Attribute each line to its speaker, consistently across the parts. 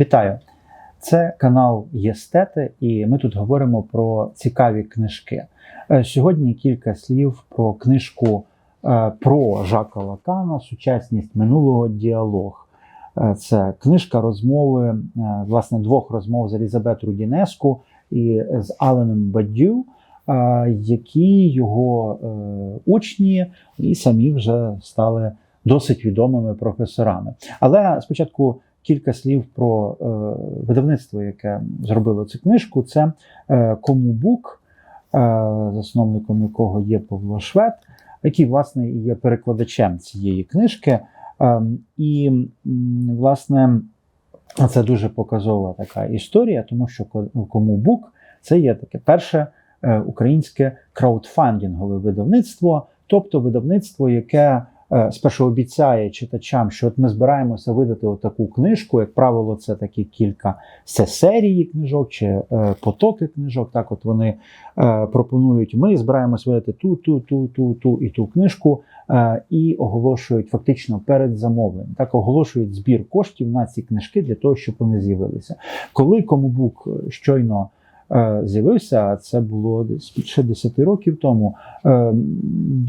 Speaker 1: Вітаю! Це канал Єстети, і ми тут говоримо про цікаві книжки. Е, Сьогодні кілька слів про книжку е, про Жака Лакана Сучасність минулого діалог. Е, Це книжка розмови, власне, двох розмов з Елізабет Рудінеску і з Аленом Баддю, е, які його учні і самі вже стали досить відомими професорами. Але спочатку кілька слів про е, видавництво, яке зробило цю книжку. Це е, Комубук, е, засновником якого є Павло Швед, який, власне, є перекладачем цієї книжки. Е, і, власне, це дуже показова така історія, тому що Комубук це є таке перше українське краудфандингове видавництво, тобто видавництво, яке спершу обіцяє читачам, що от ми збираємося видати отаку книжку. Як правило, це такі кілька це серії книжок чи е, потоки книжок. Так, от вони е, пропонують: ми збираємося видати ту, ту, ту, ту, ту і ту книжку, е, і оголошують фактично перед замовленням. Так оголошують збір коштів на ці книжки для того, щоб вони з'явилися. Коли Комубук щойно е, з'явився, а це було десь більше 10 років тому. е,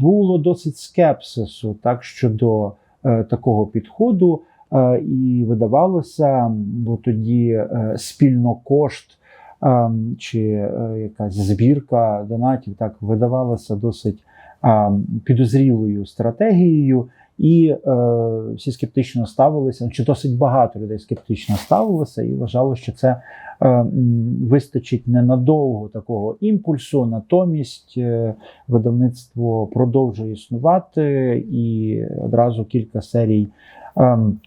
Speaker 1: Було досить скепсису так щодо е, такого підходу, е, і видавалося, бо тоді е, спільно кошт е, чи е, якась збірка донатів так видавалася досить е, підозрілою стратегією. І е, всі скептично ставилися, чи досить багато людей скептично ставилося і вважало, що це е, вистачить ненадовго такого імпульсу. Натомість е, видавництво продовжує існувати, і одразу кілька серій ем,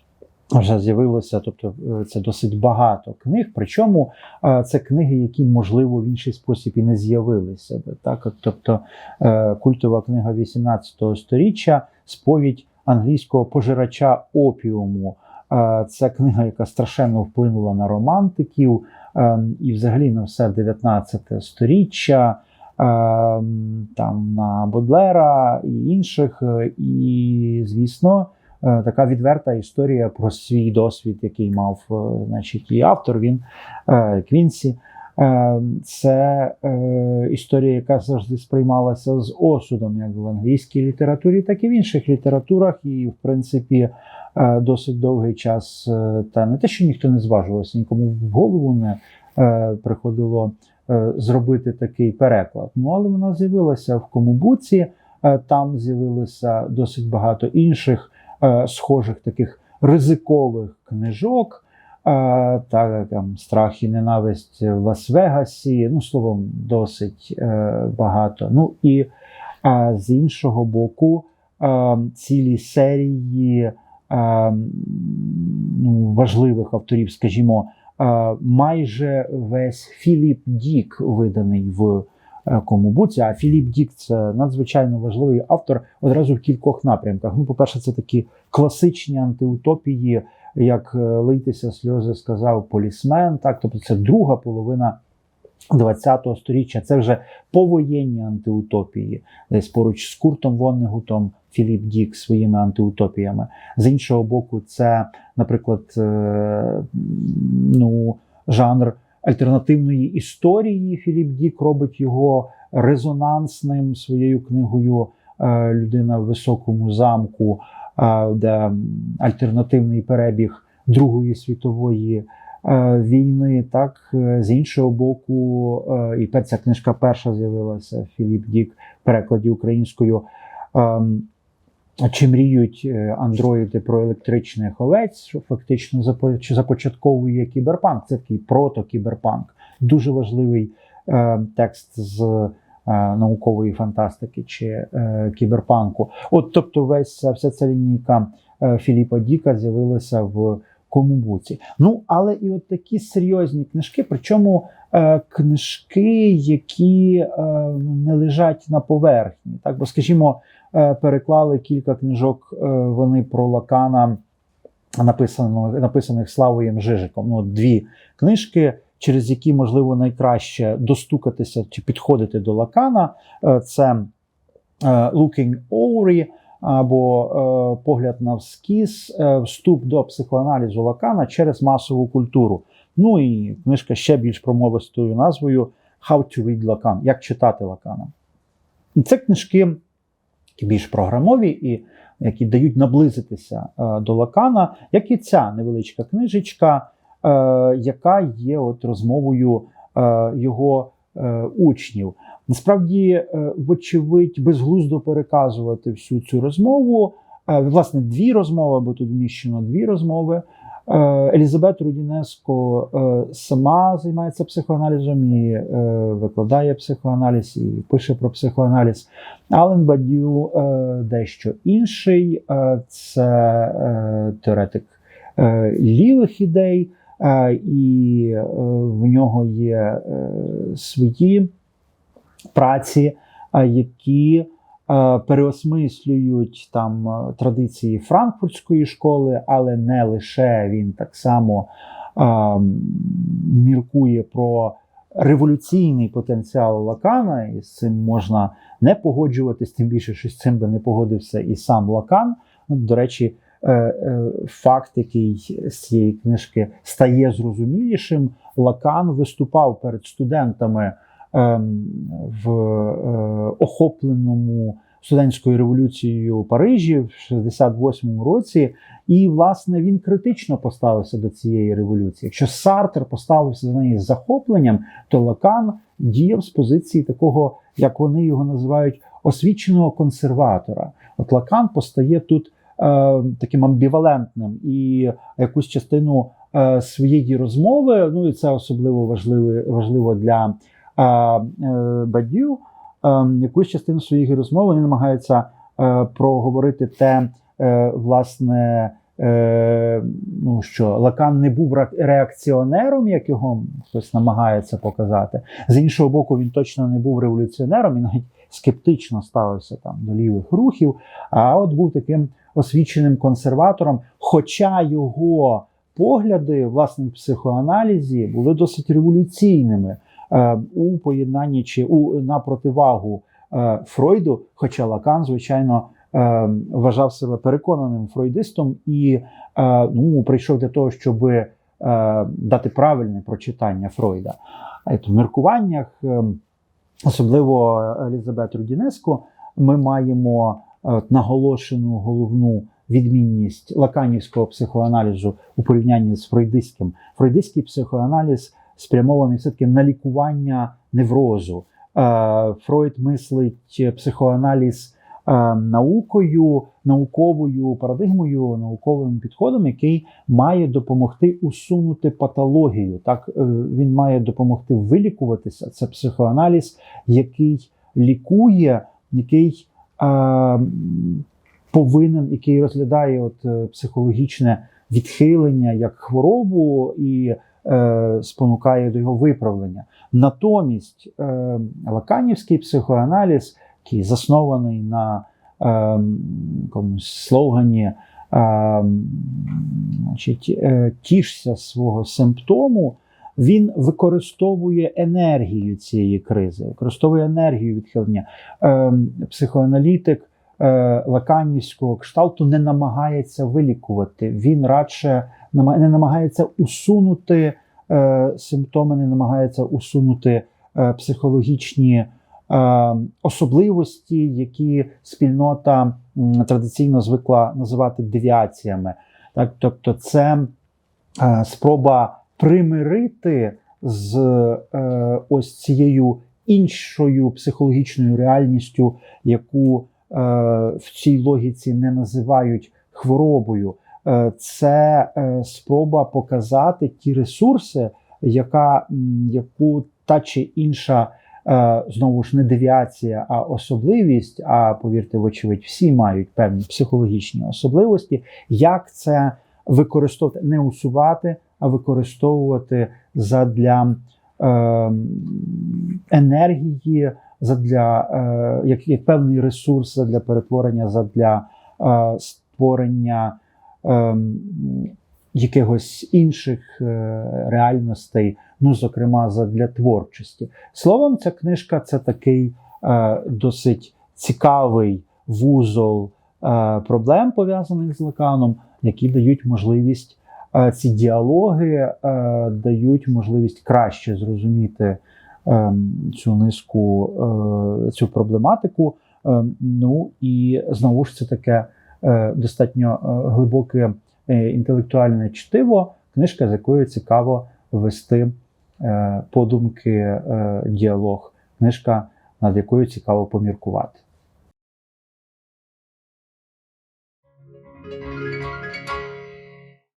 Speaker 1: вже з'явилося. Тобто е, це досить багато книг. Причому е, це книги, які можливо в інший спосіб і не з'явилися. Так, тобто е, культова книга 18 століття сповідь англійського пожирача опіуму. Це книга, яка страшенно вплинула на романтиків і взагалі на все 19 сторіччя, е, там на Бодлера і інших. І, звісно, така відверта історія про свій досвід, який мав е, значить, і автор. Він е, Квінсі. Е, Це е, історія, яка завжди сприймалася з осудом, як в англійській літературі, так і в інших літературах. І, в принципі, е, досить довгий час, е, та не те, що ніхто не зважувався, нікому в голову не е, приходило е, зробити такий переклад. Ну, але вона з'явилася в Комубуці, е, там з'явилося досить багато інших е, схожих таких ризикових книжок. Е, та там страх і ненависть в Лас-Вегасі. Ну, словом, досить е, багато. Ну і е, з іншого боку, е, цілі серії е, ну, важливих авторів, скажімо, е, майже весь Філіп Дік виданий в е, Комубуці. А Філіп Дік це надзвичайно важливий автор одразу в кількох напрямках. Ну, по-перше, це такі класичні антиутопії як е, лийтеся сльози сказав полісмен. Так, тобто це друга половина. 20-го сторіччя це вже повоєнні антиутопії, десь поруч з Куртом Воннегутом Філіп Дік своїми антиутопіями. З іншого боку, це, наприклад, е, ну, жанр альтернативної історії. Філіп Дік робить його резонансним своєю книгою е, Людина в високому замку е, де альтернативний перебіг Другої світової е, війни. Так, з іншого боку, і ця книжка перша з'явилася Філіп Дік в перекладі українською. Чи мріють е, андроїди про електричних овець, що фактично започатковує кіберпанк? Це такий прото-кіберпанк. Дуже важливий е, текст з е, наукової фантастики чи е, кіберпанку. От, тобто, весь вся ця лінійка е, Філіпа Діка з'явилася в Комубуці. Ну, але і от такі серйозні книжки, причому книжки, які е, не лежать на поверхні. Так, бо, скажімо, е, переклали кілька книжок е, вони про Лакана, написано, написаних Славоєм Жижиком. Ну, дві книжки. Через які можливо найкраще достукатися чи підходити до Лакана, Е, це е, Looking Over або е, погляд на вскіз, е, вступ до психоаналізу Лакана через масову культуру. Ну і книжка ще більш промовистою назвою How to read Lacan, як читати Лакана. І це книжки більш програмові і які дають наблизитися е, до Лакана, як і ця невеличка книжечка, е, яка є от розмовою е, його учнів. Насправді, вочевидь, безглуздо переказувати всю цю розмову. Власне, дві розмови, бо тут вміщено дві розмови. Е, Елізабет Рудінеско е, сама займається психоаналізом і е, викладає психоаналіз і пише про психоаналіз. Ален Бадю дещо інший. Це теоретик лівих ідей, і в нього є свої праці, які переосмислюють там е, традиції франкфуртської школи, але не лише він так само е, міркує про революційний потенціал Лакана, і з цим можна не погоджуватись, тим більше, що з цим би не погодився і сам Лакан. Ну, До речі, е, е, факт, який з цієї книжки стає зрозумілішим, Лакан виступав перед студентами ем, в е, охопленому студентською революцією Парижі в 68-му році, і власне він критично поставився до цієї революції. Якщо Сартер поставився до неї з захопленням, то Лакан діяв з позиції такого, як вони його називають, освіченого консерватора. От Лакан постає тут е, таким амбівалентним і якусь частину е, своєї розмови, ну і це особливо важливо, важливо для е, Бадю. Е, якусь частину своєї розмови вони намагаються е, проговорити те, власне, ну що Лакан не був реакціонером, як його хтось намагається показати. З іншого боку, він точно не був революціонером і навіть скептично ставився там до лівих рухів. А от був таким освіченим консерватором, хоча його погляди, власне, в психоаналізі були досить революційними у поєднанні чи у на противагу е, Фройду, хоча Лакан, звичайно, е, вважав себе переконаним фройдистом і е, ну, прийшов для того, щоб е, дати правильне прочитання Фройда. В міркуваннях, е, особливо Елізабет Рудінеско, ми маємо е, наголошену головну відмінність лаканівського психоаналізу у порівнянні з фройдистським. Фройдистський психоаналіз спрямований все-таки на лікування неврозу. Е, Фройд мислить психоаналіз е, наукою, науковою парадигмою, науковим підходом, який має допомогти усунути патологію. Так е, він має допомогти вилікуватися. Це психоаналіз, який лікує, який повинен, який розглядає от психологічне відхилення як хворобу і спонукає до його виправлення. Натомість е, лаканівський психоаналіз, який заснований на е, якомусь слогані, е, значить, е, тішся свого симптому, він використовує енергію цієї кризи, використовує енергію відхилення. Е, психоаналітик е, лаканівського кшталту не намагається вилікувати. Він радше не намагається усунути е, симптоми, не намагається усунути е, психологічні е, особливості, які спільнота традиційно звикла називати девіаціями. Так, тобто, це е, спроба примирити з е, ось цією іншою психологічною реальністю, яку е, в цій логіці не називають хворобою. Е, це е, спроба показати ті ресурси, яка, яку та чи інша. е, Знову ж не девіація, а особливість. А повірте, вочевидь, всі мають певні психологічні особливості. Як це використовувати, не усувати, а використовувати задля е, енергії, задля е, як, як певний ресурс задля перетворення, задля е, створення е, якихось інших реальностей, ну, зокрема, задля творчості. Словом, ця книжка це такий досить цікавий вузол проблем пов'язаних з Лаканом, які дають можливість ці діалоги е, дають можливість краще зрозуміти цю низку, е, цю проблематику. Е, ну і знову ж це таке е, достатньо е, глибоке інтелектуальне чтиво, книжка, з якою цікаво вести подумки, діалог, книжка, над якою цікаво поміркувати.